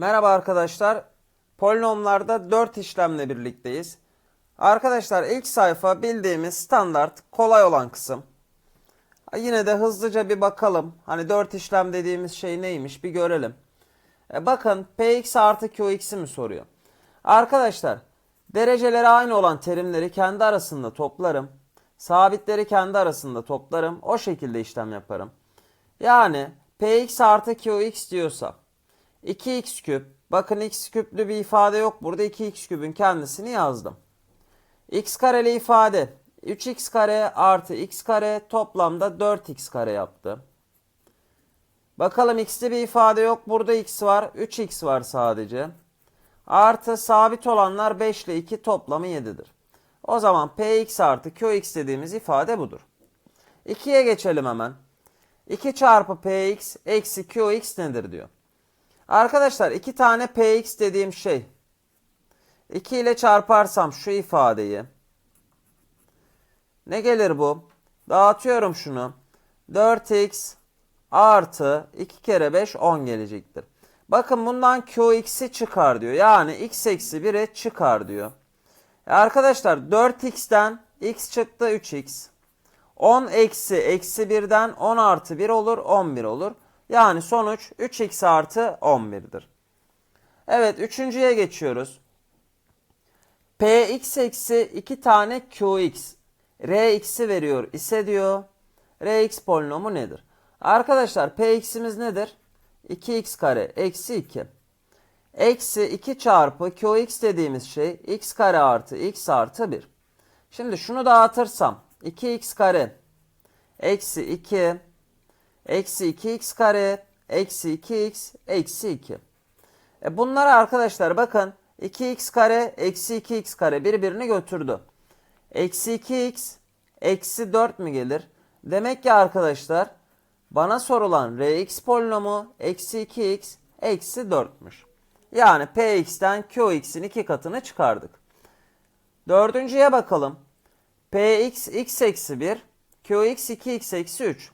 Merhaba arkadaşlar. Polinomlarda 4 işlemle birlikteyiz. Arkadaşlar ilk sayfa bildiğimiz standart kolay olan kısım. Yine de hızlıca bir bakalım. Hani 4 işlem dediğimiz şey neymiş bir görelim. E bakın px artı qx'i mi soruyor. Arkadaşlar dereceleri aynı olan terimleri kendi arasında toplarım. Sabitleri kendi arasında toplarım. O şekilde işlem yaparım. Yani px artı qx diyorsa 2x küp. Bakın x küplü bir ifade yok. Burada 2x küpün kendisini yazdım. x kareli ifade 3x kare artı x kare toplamda 4x kare yaptı. Bakalım x'li bir ifade yok. Burada x var. 3x var sadece. Artı sabit olanlar 5 ile 2 toplamı 7'dir. O zaman px artı qx dediğimiz ifade budur. 2'ye geçelim hemen. 2 çarpı px eksi qx nedir diyor. Arkadaşlar iki tane px dediğim şey. 2 ile çarparsam şu ifadeyi. Ne gelir bu? Dağıtıyorum şunu. 4x artı 2 kere 5 10 gelecektir. Bakın bundan qx'i çıkar diyor. Yani x eksi 1'e çıkar diyor. E arkadaşlar 4x'ten x çıktı 3x. 10 eksi eksi 1'den 10 artı 1 olur 11 olur. Yani sonuç 3x artı 11'dir. Evet üçüncüye geçiyoruz. px eksi 2 tane qx rx'i veriyor ise diyor. rx polinomu nedir? Arkadaşlar px'imiz nedir? 2x kare eksi 2. Eksi 2 çarpı qx dediğimiz şey x kare artı x artı 1. Şimdi şunu dağıtırsam 2x kare eksi 2 eksi 2x kare eksi 2x eksi 2. E bunları arkadaşlar bakın 2x kare eksi 2x kare birbirini götürdü. Eksi 2x eksi 4 mü gelir? Demek ki arkadaşlar bana sorulan rx polinomu eksi 2x eksi 4'müş. Yani px'ten qx'in iki katını çıkardık. Dördüncüye bakalım. px x eksi 1 qx 2x eksi 3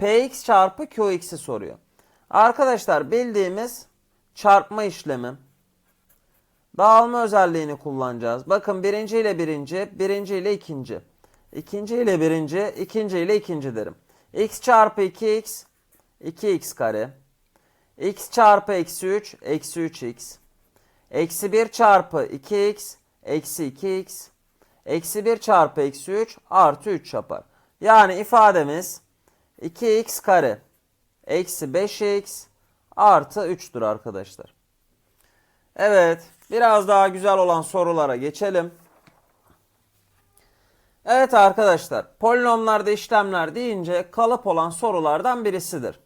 px çarpı qx'i soruyor. Arkadaşlar bildiğimiz çarpma işlemi. Dağılma özelliğini kullanacağız. Bakın birinci ile birinci, birinci ile ikinci. İkinci ile birinci, ikinci ile ikinci derim. x çarpı 2x, 2x kare. x çarpı eksi 3, eksi 3x. Eksi 1 çarpı 2x, eksi 2x. Eksi 1 çarpı eksi 3 artı 3 yapar. Yani ifademiz 2x kare eksi 5x artı 3'tür arkadaşlar. Evet biraz daha güzel olan sorulara geçelim. Evet arkadaşlar polinomlarda işlemler deyince kalıp olan sorulardan birisidir.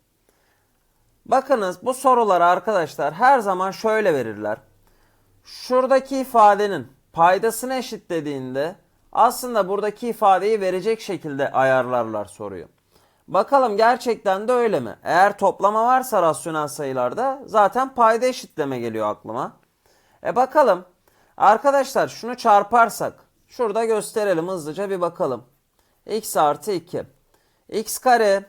Bakınız bu soruları arkadaşlar her zaman şöyle verirler. Şuradaki ifadenin paydasını eşitlediğinde aslında buradaki ifadeyi verecek şekilde ayarlarlar soruyu. Bakalım gerçekten de öyle mi? Eğer toplama varsa rasyonel sayılarda zaten payda eşitleme geliyor aklıma. E bakalım. Arkadaşlar şunu çarparsak. Şurada gösterelim hızlıca bir bakalım. x artı 2. x kare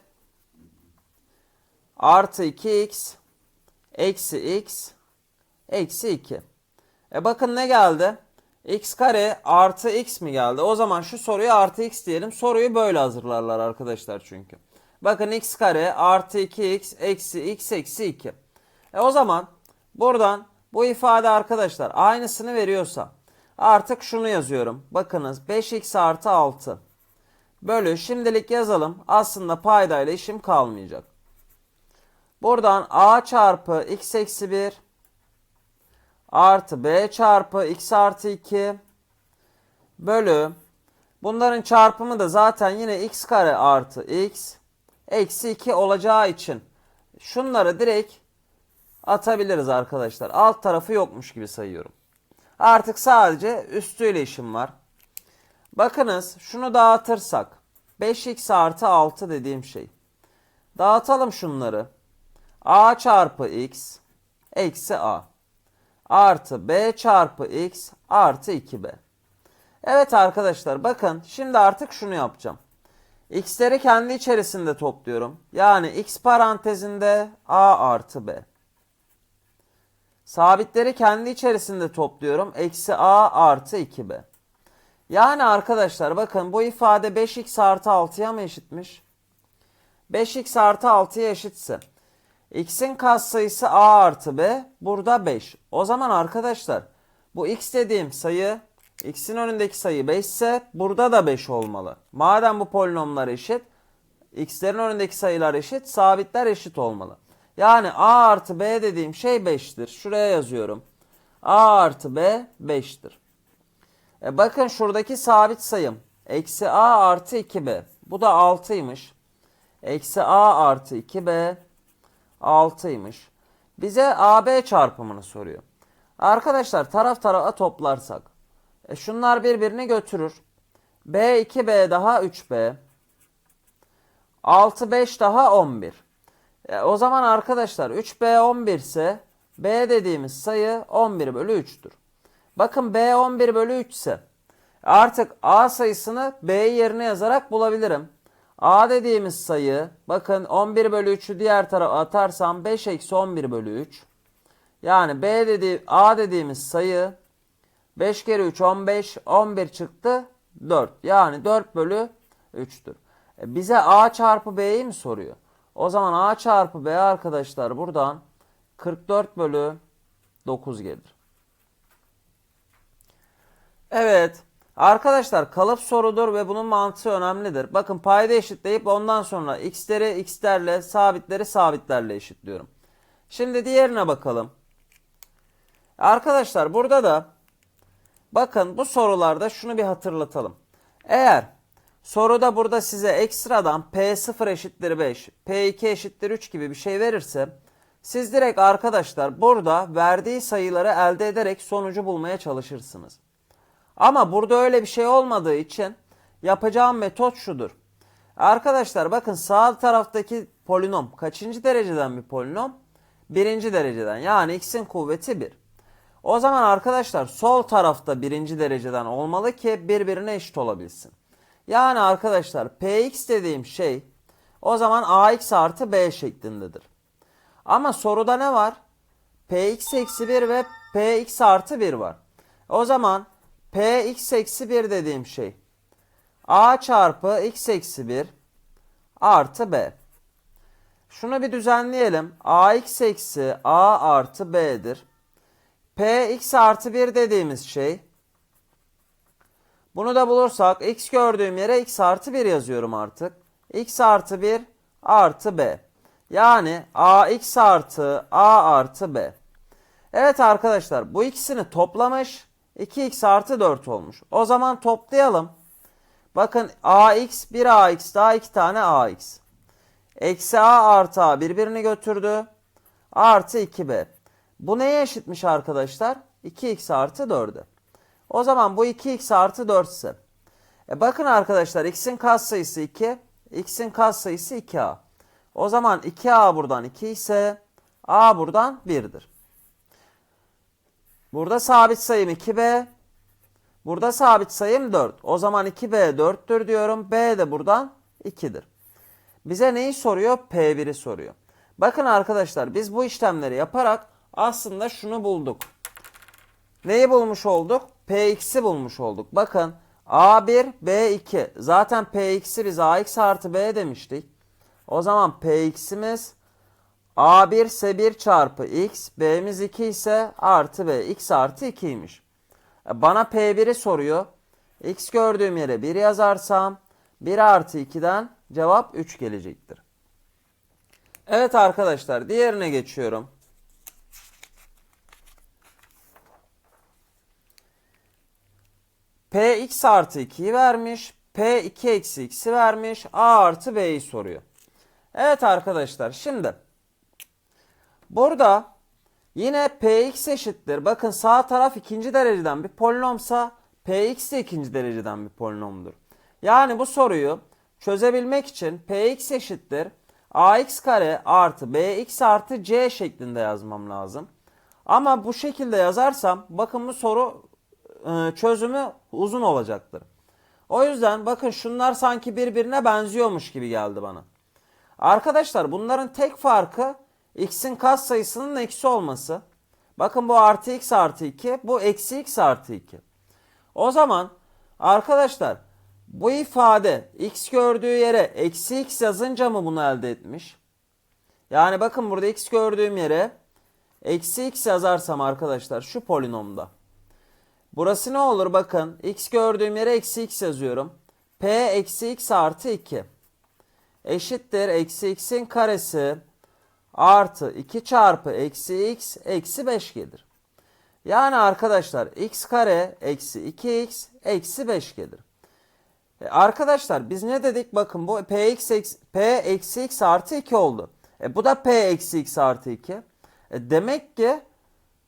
artı 2x eksi x eksi 2. E bakın ne geldi? X kare artı x mi geldi? O zaman şu soruya artı x diyelim. Soruyu böyle hazırlarlar arkadaşlar çünkü. Bakın x kare artı 2x eksi x eksi 2. E o zaman buradan bu ifade arkadaşlar aynısını veriyorsa artık şunu yazıyorum. Bakınız 5x artı 6 bölü şimdilik yazalım. Aslında paydayla işim kalmayacak. Buradan a çarpı x eksi 1 artı b çarpı x artı 2 bölü bunların çarpımı da zaten yine x kare artı x eksi 2 olacağı için şunları direkt atabiliriz arkadaşlar. Alt tarafı yokmuş gibi sayıyorum. Artık sadece üstüyle işim var. Bakınız şunu dağıtırsak 5x artı 6 dediğim şey. Dağıtalım şunları. a çarpı x eksi a artı b çarpı x artı 2b. Evet arkadaşlar bakın şimdi artık şunu yapacağım. x'leri kendi içerisinde topluyorum. Yani x parantezinde a artı b. Sabitleri kendi içerisinde topluyorum. Eksi a artı 2b. Yani arkadaşlar bakın bu ifade 5x artı 6'ya mı eşitmiş? 5x artı 6'ya eşitse x'in katsayısı a artı b burada 5. O zaman arkadaşlar bu x dediğim sayı x'in önündeki sayı 5 ise burada da 5 olmalı. Madem bu polinomlar eşit x'lerin önündeki sayılar eşit sabitler eşit olmalı. Yani a artı b dediğim şey 5'tir. Şuraya yazıyorum. a artı b 5'tir. E bakın şuradaki sabit sayım. Eksi a artı 2b. Bu da 6'ymış. Eksi a artı 2b 6'ymış. Bize AB çarpımını soruyor. Arkadaşlar taraf tarafa toplarsak. E şunlar birbirini götürür. B 2B daha 3B. 6 5 daha 11. E o zaman arkadaşlar 3B 11 ise B dediğimiz sayı 11 bölü 3'tür. Bakın B 11 bölü 3 ise artık A sayısını B yerine yazarak bulabilirim. A dediğimiz sayı bakın 11 bölü 3'ü diğer tarafa atarsam 5 eksi 11 bölü 3. Yani B dedi A dediğimiz sayı 5 kere 3 15 11 çıktı 4. Yani 4 bölü 3'tür. E bize A çarpı B'yi mi soruyor? O zaman A çarpı B arkadaşlar buradan 44 bölü 9 gelir. Evet. Arkadaşlar kalıp sorudur ve bunun mantığı önemlidir. Bakın payda eşitleyip ondan sonra x'leri x'lerle sabitleri sabitlerle eşitliyorum. Şimdi diğerine bakalım. Arkadaşlar burada da bakın bu sorularda şunu bir hatırlatalım. Eğer soruda burada size ekstradan P0 eşittir 5, P2 eşittir 3 gibi bir şey verirse siz direkt arkadaşlar burada verdiği sayıları elde ederek sonucu bulmaya çalışırsınız. Ama burada öyle bir şey olmadığı için yapacağım metot şudur. Arkadaşlar bakın sağ taraftaki polinom kaçıncı dereceden bir polinom? Birinci dereceden yani x'in kuvveti 1. O zaman arkadaşlar sol tarafta birinci dereceden olmalı ki birbirine eşit olabilsin. Yani arkadaşlar px dediğim şey o zaman ax artı b şeklindedir. Ama soruda ne var? px eksi 1 ve px artı 1 var. O zaman px eksi 1 dediğim şey a çarpı x eksi 1 artı b. Şunu bir düzenleyelim. ax eksi a artı b'dir. px artı 1 dediğimiz şey bunu da bulursak x gördüğüm yere x artı 1 yazıyorum artık. x artı 1 artı b. Yani ax artı a artı b. Evet arkadaşlar bu ikisini toplamış. 2x artı 4 olmuş. O zaman toplayalım. Bakın ax 1 ax daha 2 tane ax. Eksi a artı a birbirini götürdü. Artı 2b. Bu neye eşitmiş arkadaşlar? 2x artı 4'e. O zaman bu 2x artı 4 ise. E bakın arkadaşlar x'in katsayısı 2. x'in katsayısı 2a. O zaman 2a buradan 2 ise a buradan 1'dir. Burada sabit sayım 2b. Burada sabit sayım 4. O zaman 2b 4'tür diyorum. b de buradan 2'dir. Bize neyi soruyor? P1'i soruyor. Bakın arkadaşlar biz bu işlemleri yaparak aslında şunu bulduk. Neyi bulmuş olduk? Px'i bulmuş olduk. Bakın A1, B2. Zaten Px'i biz AX artı B demiştik. O zaman Px'imiz A1 ise 1 çarpı X, B'miz 2 ise artı B. X artı 2'ymiş. E, Bana P1'i soruyor. X gördüğüm yere 1 yazarsam 1 artı 2'den cevap 3 gelecektir. Evet arkadaşlar diğerine geçiyorum. Px artı 2'yi vermiş. P2 eksi x'i vermiş. A artı B'yi soruyor. Evet arkadaşlar şimdi burada yine Px eşittir. Bakın sağ taraf ikinci dereceden bir polinomsa Px de ikinci dereceden bir polinomdur. Yani bu soruyu çözebilmek için Px eşittir. ax kare artı bx artı c şeklinde yazmam lazım. Ama bu şekilde yazarsam bakın bu soru e, çözümü uzun olacaktır. O yüzden bakın şunlar sanki birbirine benziyormuş gibi geldi bana. Arkadaşlar bunların tek farkı x'in katsayısının eksi olması. Bakın bu artı x artı 2. Bu eksi x artı 2. O zaman arkadaşlar bu ifade x gördüğü yere eksi x yazınca mı bunu elde etmiş? Yani bakın burada x gördüğüm yere eksi x yazarsam arkadaşlar şu polinomda. Burası ne olur bakın x gördüğüm yere eksi x yazıyorum. p eksi x artı 2 eşittir eksi x'in karesi artı 2 çarpı eksi x eksi 5 gelir. Yani arkadaşlar x kare eksi 2x eksi 5 gelir. E arkadaşlar biz ne dedik? Bakın bu px eksi, p eksi x artı 2 oldu. E bu da p eksi x artı 2. E demek ki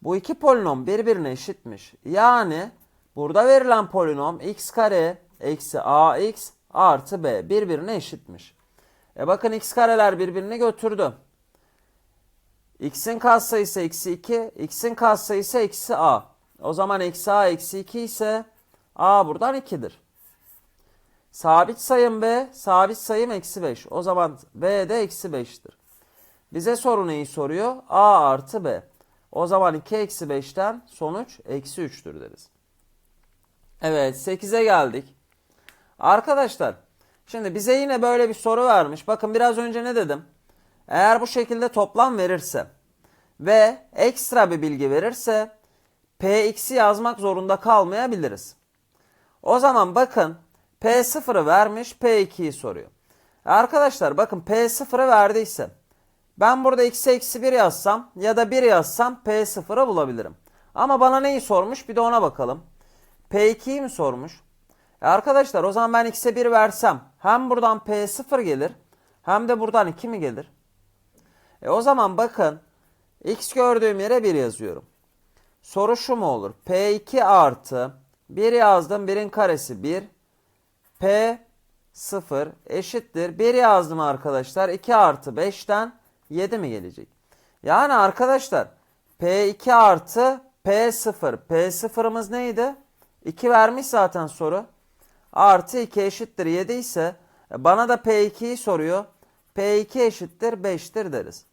bu iki polinom birbirine eşitmiş. Yani burada verilen polinom x kare eksi ax artı b birbirine eşitmiş. E bakın x kareler birbirini götürdü. X'in katsayısı eksi 2, x'in katsayısı eksi a. O zaman eksi a eksi 2 ise a buradan 2'dir. Sabit sayım b, sabit sayım eksi 5. O zaman b de eksi 5'tir. Bize soru neyi soruyor? a artı b. O zaman 2 eksi 5'ten sonuç eksi 3'tür deriz. Evet 8'e geldik. Arkadaşlar şimdi bize yine böyle bir soru vermiş. Bakın biraz önce ne dedim? Eğer bu şekilde toplam verirse ve ekstra bir bilgi verirse px'i yazmak zorunda kalmayabiliriz. O zaman bakın P0'ı vermiş P2'yi soruyor. Arkadaşlar bakın P0'ı verdiyse ben burada x eksi 1 yazsam ya da 1 yazsam P0'ı bulabilirim. Ama bana neyi sormuş bir de ona bakalım. P2'yi mi sormuş? E arkadaşlar o zaman ben x'e 1 versem hem buradan P0 gelir hem de buradan 2 mi gelir? E o zaman bakın x gördüğüm yere 1 yazıyorum. Soru şu mu olur? P2 artı 1 yazdım 1'in karesi 1. P 0 eşittir. 1 yazdım arkadaşlar. 2 artı 5'ten 7 mi gelecek? Yani arkadaşlar P2 artı P0. P0'ımız neydi? 2 vermiş zaten soru. Artı 2 eşittir 7 ise e, bana da P2'yi soruyor. P2 eşittir 5'tir deriz.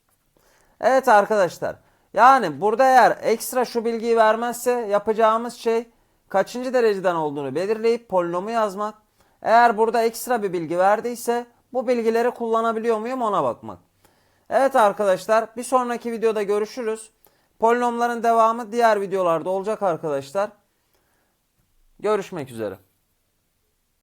Evet arkadaşlar. Yani burada eğer ekstra şu bilgiyi vermezse yapacağımız şey kaçıncı dereceden olduğunu belirleyip polinomu yazmak. Eğer burada ekstra bir bilgi verdiyse bu bilgileri kullanabiliyor muyum ona bakmak. Evet arkadaşlar bir sonraki videoda görüşürüz. Polinomların devamı diğer videolarda olacak arkadaşlar. Görüşmek üzere.